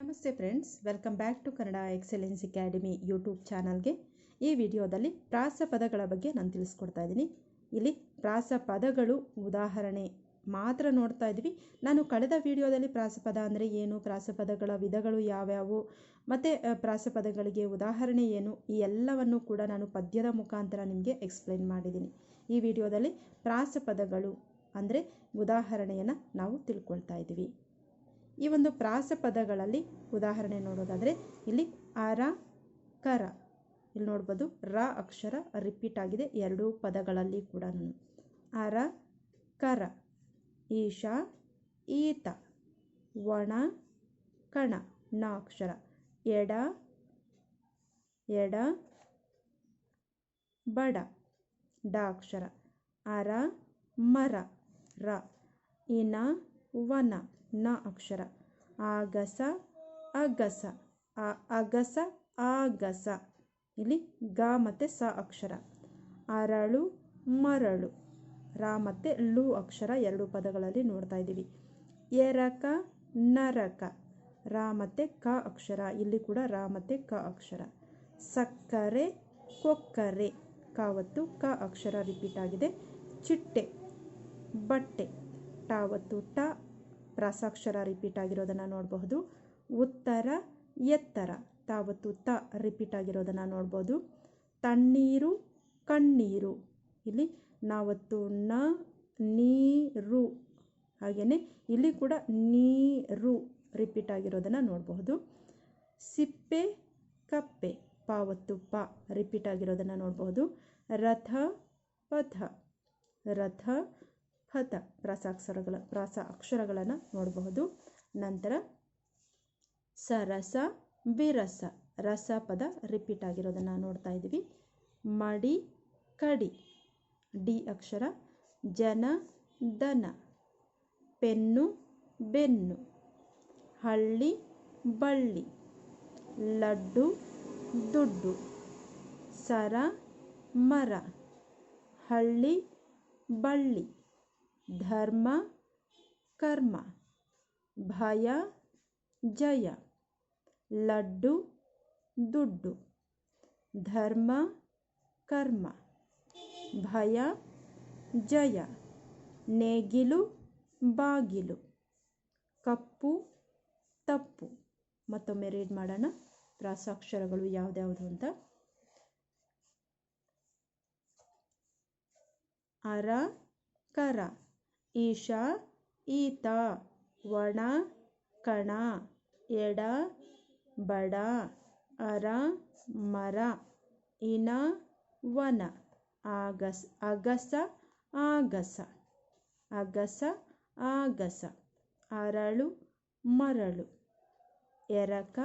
ನಮಸ್ತೆ friends, welcome back to Kannada excellence academy YouTube ಚಾನಲ್ಗೆ. ಈ ವಿಡಿಯೋದಲ್ಲಿ ಪ್ರಾಸ ಪದಗಳ ಬಗ್ಗೆ ನಾನು ತಿಳಿಸ್ಕೊಡ್ತಾ ಇದ್ದೀನಿ. ಇಲ್ಲಿ ಪ್ರಾಸ ಪದಗಳು ಉದಾಹರಣೆ ಮಾತ್ರ ನೋಡ್ತಾ ಇದ್ವಿ ನಾನು ಕಳೆದ ವಿಡಿಯೋದಲ್ಲಿ ಪ್ರಾಸಪದ ಅಂದರೆ ಏನು ಪ್ರಾಸಪದಗಳ ವಿಧಗಳು ಯಾವ್ಯಾವು, ಮತ್ತು ಪ್ರಾಸಪದಗಳಿಗೆ ಉದಾಹರಣೆ ಏನು, ಈ ಎಲ್ಲವನ್ನು ಕೂಡ ನಾನು ಪದ್ಯದ ಮುಖಾಂತರ ನಿಮಗೆ ಎಕ್ಸ್ಪ್ಲೈನ್ ಮಾಡಿದ್ದೀನಿ. ಈ ವಿಡಿಯೋದಲ್ಲಿ ಪ್ರಾಸಪದಗಳು ಅಂದರೆ ಉದಾಹರಣೆಯನ್ನು ನಾವು ತಿಳ್ಕೊಳ್ತಾ ಇದ್ದೀವಿ. ಈ ಒಂದು ಪ್ರಾಸ ಪದಗಳಲ್ಲಿ ಉದಾಹರಣೆ ನೋಡೋದಾದರೆ ಇಲ್ಲಿ ಅರ ಕರ ಇಲ್ಲಿ ನೋಡ್ಬೋದು ರ ಅಕ್ಷರ ರಿಪೀಟ್ ಆಗಿದೆ. ಎರಡೂ ಪದಗಳಲ್ಲಿ ಕೂಡ ಅರ ಕರ ಈಶ, ಈತ. ಒಣ ಕಣ. ನ ಅಕ್ಷರ. ಎಡ ಎಡ, ಬಡ. ಡ ಅಕ್ಷರ. ಅರ ಮರ ರ. ಇನ, ವನ. ನ ಅಕ್ಷರ. ಆಗಸ, ಅಗಸ ಅಗಸ, ಆಗಸ. ಇಲ್ಲಿ ಗ ಮತ್ತು ಸ ಅಕ್ಷರ. ಅರಳು, ಮರಳು. ರ ಮತ್ತು ಲು ಅಕ್ಷರ ಎರಡು ಪದಗಳಲ್ಲಿ ನೋಡ್ತಾ ಇದ್ದೀವಿ. ಎರಕ, ನರಕ. ರ ಮತ್ತು ಕ ಅಕ್ಷರ. ಇಲ್ಲಿ ಕೂಡ ರ ಮತ್ತು ಕ ಅಕ್ಷರ. ಸಕ್ಕರೆ, ಕೊಕ್ಕರೆ. ಕಾವತ್ತು ಕ ಅಕ್ಷರ ರಿಪೀಟ್ ಆಗಿದೆ. ಚಿಟ್ಟೆ, ಬಟ್ಟೆ. ಟಾವತ್ತು ಟ ಪ್ರಾಸಾಕ್ಷರ ರಿಪೀಟ್ ಆಗಿರೋದನ್ನು ನೋಡಬಹುದು. ಉತ್ತರ, ಎತ್ತರ. ತಾವತ್ತು ತ ರಿಪೀಟ್ ಆಗಿರೋದನ್ನು ನೋಡ್ಬೋದು ತಣ್ಣೀರು, ಕಣ್ಣೀರು. ಇಲ್ಲಿ ನಾವತ್ತು ನ, ನೀರು. ಹಾಗೆಯೇ ಇಲ್ಲಿ ಕೂಡ ನೀರು ರಿಪೀಟ್ ಆಗಿರೋದನ್ನು ನೋಡಬಹುದು. ಸಿಪ್ಪೆ, ಕಪ್ಪೆ. ಪಾವತ್ತು ಪ ರಿಪೀಟ್ ಆಗಿರೋದನ್ನು ನೋಡಬಹುದು. ರಥ, ಪಥ. ರಥ ಪಥ ಪ್ರಾಸಾಕ್ಷರಗಳ ಪ್ರಾಸ ಅಕ್ಷರಗಳನ್ನು ನೋಡಬಹುದು. ನಂತರ ಸರಸ ಬಿರಸ ರಸ. ಪದ ರಿಪೀಟ್ ಆಗಿರೋದನ್ನು ನೋಡ್ತಾ ಇದ್ದೀವಿ. ಮಡಿ, ಕಡಿ. ಡಿ ಅಕ್ಷರ. ಜನ, ದನ. ಪೆನ್ನು, ಬೆನ್ನು. ಹಳ್ಳಿ, ಬಳ್ಳಿ. ಲಡ್ಡು, ದುಡ್ಡು. ಸರ, ಮರ. ಹಳ್ಳಿ, ಬಳ್ಳಿ. ಧರ್ಮ, ಕರ್ಮ, ಭಯ, ಜಯ, ಲಡ್ಡು, ದುಡ್ಡು. ಧರ್ಮ, ಕರ್ಮ, ಭಯ, ಜಯ. ನೇಗಿಲು, ಬಾಗಿಲು. ಕಪ್ಪು, ತಪ್ಪು. ಮತ್ತೊಮ್ಮೆ ರೀಡ್ ಮಾಡೋಣ. ಪ್ರಾಸಾಕ್ಷರಗಳು ಯಾವುದ್ಯಾವುದು ಅಂತ. ಅರ, ಕರ. ಈಶ ಈತ ಒಣ ಕಣ, ಎಡ, ಬಡ, ಅರ, ಮರ, ಇನ, ವನ, ಆಗಸ, ಅಗಸ ಆಗಸ ಅಗಸ, ಆಗಸ, ಅರಳು, ಮರಳು, ಎರಕ,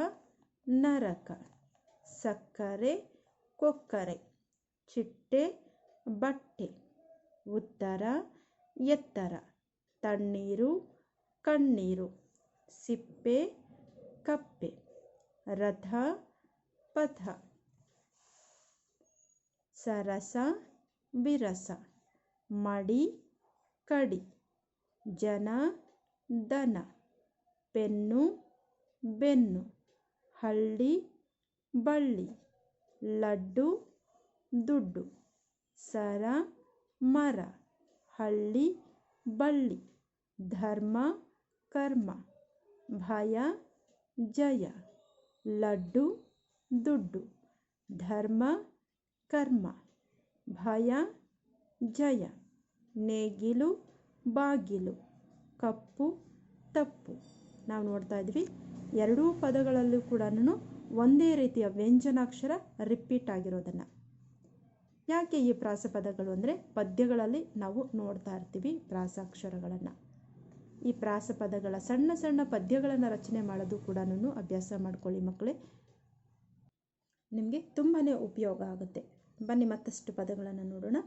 ನರಕ, ಸಕ್ಕರೆ, ಕೊಕ್ಕರೆ, ಚಿಟ್ಟೆ, ಬಟ್ಟೆ, ಉತ್ತರ ಎತ್ತರ. ತಣ್ಣೀರು, ಕಣ್ಣೀರು. ಸಿಪ್ಪೆ, ಕಪ್ಪೆ. ರಥ, ಪಥ. ಸರಸ, ಬಿರಸ. ಮಡಿ, ಕಡಿ. ಜನ, ದನ. ಪೆನ್ನು, ಬೆನ್ನು. ಹಳ್ಳಿ, ಬಳ್ಳಿ. ಲಡ್ಡು, ದುಡ್ಡು. ಸರ, ಮರ. ಹಳ್ಳಿ, ಬಳ್ಳಿ, ಧರ್ಮ, ಕರ್ಮ, ಭಯ, ಜಯ, ಲಡ್ಡು, ದುಡ್ಡು, ಧರ್ಮ, ಕರ್ಮ, ಭಯ, ಜಯ, ನೇಗಿಲು, ಬಾಗಿಲು, ಕಪ್ಪು, ತಪ್ಪು. ನಾವು ನೋಡ್ತಾ ಇದ್ವಿ. ಎರಡೂ ಪದಗಳಲ್ಲೂ ಕೂಡ ಒಂದೇ ರೀತಿಯ ವ್ಯಂಜನಾಕ್ಷರ ರಿಪೀಟ್ ಆಗಿರೋದನ್ನು. ಯಾಕೆ ಈ ಪ್ರಾಸಪದಗಳು ಅಂದರೆ ಪದ್ಯಗಳಲ್ಲಿ ನಾವು ನೋಡ್ತಾ ಇರ್ತೀವಿ ಪ್ರಾಸಾಕ್ಷರಗಳನ್ನು. ಈ ಪ್ರಾಸಪದಗಳ ಸಣ್ಣ ಸಣ್ಣ ಪದ್ಯಗಳನ್ನು ರಚನೆ ಮಾಡೋದು ಕೂಡ ಅಭ್ಯಾಸ ಮಾಡ್ಕೊಳ್ಳಿ ಮಕ್ಕಳೇ. ನಿಮಗೆ ತುಂಬಾ ಉಪಯೋಗ ಆಗುತ್ತೆ. ಬನ್ನಿ ಮತ್ತಷ್ಟು ಪದಗಳನ್ನು ನೋಡೋಣ.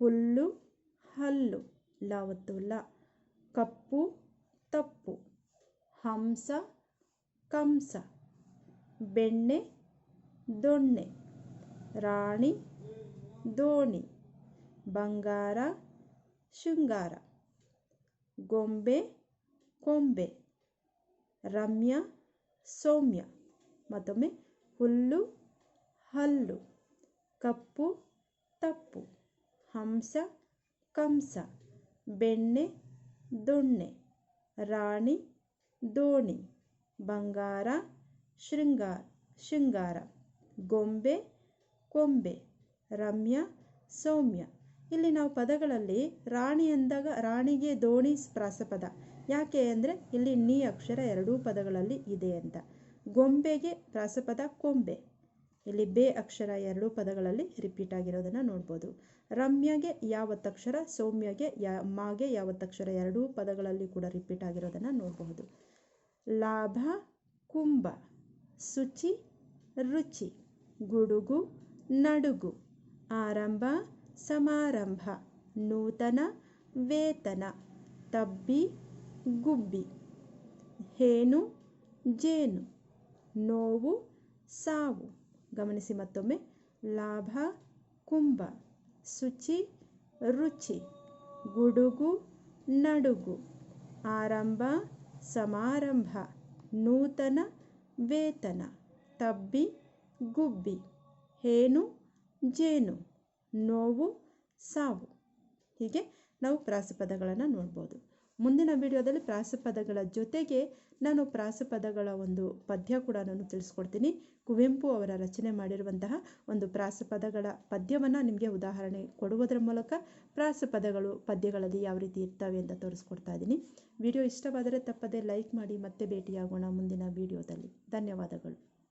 ಹುಲ್ಲು, ಹಲ್ಲು, ಲಾವತ್ತು ಲ, ಕಪ್ಪು, ತಪ್ಪು, ಹಂಸ, ಕಂಸ, ಬೆಣ್ಣೆ, ದೊಣ್ಣೆ, ರಾಣಿ ದೋಣಿ ಬಂಗಾರ, ಶೃಂಗಾರ, ಗೊಂಬೆ, ಕೊಂಬೆ, ರಮ್ಯ, ಸೌಮ್ಯ, ಮತ್ತೊಮ್ಮೆ ಹುಲ್ಲು, ಹಲ್ಲು, ಕಪ್ಪು, ತಪ್ಪು, ಹಂಸ, ಕಂಸ, ಬೆಣ್ಣೆ, ದೊಣ್ಣೆ, ರಾಣಿ ದೋಣಿ ಬಂಗಾರ, ಶೃಂಗಾರ ಶೃಂಗಾರ, ಗೊಂಬೆ, ಕೊಂಬೆ. ರಮ್ಯ, ಸೌಮ್ಯ. ಇಲ್ಲಿ ನಾವು ಪದಗಳಲ್ಲಿ ರಾಣಿ ಎಂದಾಗ ರಾಣಿಗೆ ದೋಣಿ ಪ್ರಾಸಪದ. ಯಾಕೆ ಅಂದರೆ ಇಲ್ಲಿ ನೀ ಅಕ್ಷರ ಎರಡೂ ಪದಗಳಲ್ಲಿ ಇದೆ ಅಂತ. ಗೊಂಬೆಗೆ ಪ್ರಾಸಪದ ಕೊಂಬೆ. ಇಲ್ಲಿ ಬೇ ಅಕ್ಷರ ಎರಡೂ ಪದಗಳಲ್ಲಿ ರಿಪೀಟ್ ಆಗಿರೋದನ್ನು ನೋಡ್ಬೋದು. ರಮ್ಯಗೆ ಯಾವತ್ತಕ್ಷರ, ಸೌಮ್ಯಗೆ ಯಾ, ಮಾಗೆ ಯಾವತ್ತಕ್ಷರ ಎರಡೂ ಪದಗಳಲ್ಲಿ ಕೂಡ ರಿಪೀಟ್ ಆಗಿರೋದನ್ನು ನೋಡಬಹುದು. ಲಾಭ, ಕುಂಭ. ಶುಚಿ ರುಚಿ. ಗುಡುಗು, ನಡುಗು. ಆರಂಭ, ಸಮಾರಂಭ, ನೂತನ, ವೇತನ, ತಬ್ಬಿ, ಗುಬ್ಬಿ. ಹೇನು, ಜೇನು. ನೋವು, ಸಾವು. ಗಮನಿಸಿ ಮತ್ತೊಮ್ಮೆ. ಲಾಭ, ಕುಂಭ. ಶುಚಿ, ರುಚಿ. ಗುಡುಗು, ನಡುಗು. ಆರಂಭ, ಸಮಾರಂಭ, ನೂತನ, ವೇತನ, ತಬ್ಬಿ, ಗುಬ್ಬಿ. ಹೇನು ಜೇನು, ನೋವು, ಸಾವು. ಹೀಗೆ ನಾವು ಪ್ರಾಸಪದಗಳನ್ನು ನೋಡ್ಬೋದು. ಮುಂದಿನ ವಿಡಿಯೋದಲ್ಲಿ ಪ್ರಾಸಪದಗಳ ಜೊತೆಗೆ ನಾನು ಪ್ರಾಸಪದಗಳ ಒಂದು ಪದ್ಯ ಕೂಡ ನಾನು ತಿಳಿಸ್ಕೊಡ್ತೀನಿ. ಕುವೆಂಪು ಅವರ ರಚನೆ ಮಾಡಿರುವಂತಹ ಒಂದು ಪ್ರಾಸಪದಗಳ ಪದ್ಯವನ್ನು ನಿಮಗೆ ಉದಾಹರಣೆ ಕೊಡುವುದರ ಮೂಲಕ ಪ್ರಾಸಪದಗಳು ಪದ್ಯಗಳಲ್ಲಿ ಯಾವ ರೀತಿ ಇರ್ತವೆ ಅಂತ ತೋರಿಸ್ಕೊಡ್ತಾ ಇದ್ದೀನಿ. ವಿಡಿಯೋ ಇಷ್ಟವಾದರೆ ತಪ್ಪದೇ ಲೈಕ್ ಮಾಡಿ ಮತ್ತೆ ಭೇಟಿಯಾಗೋಣ ಮುಂದಿನ ವಿಡಿಯೋದಲ್ಲಿ. ಧನ್ಯವಾದಗಳು.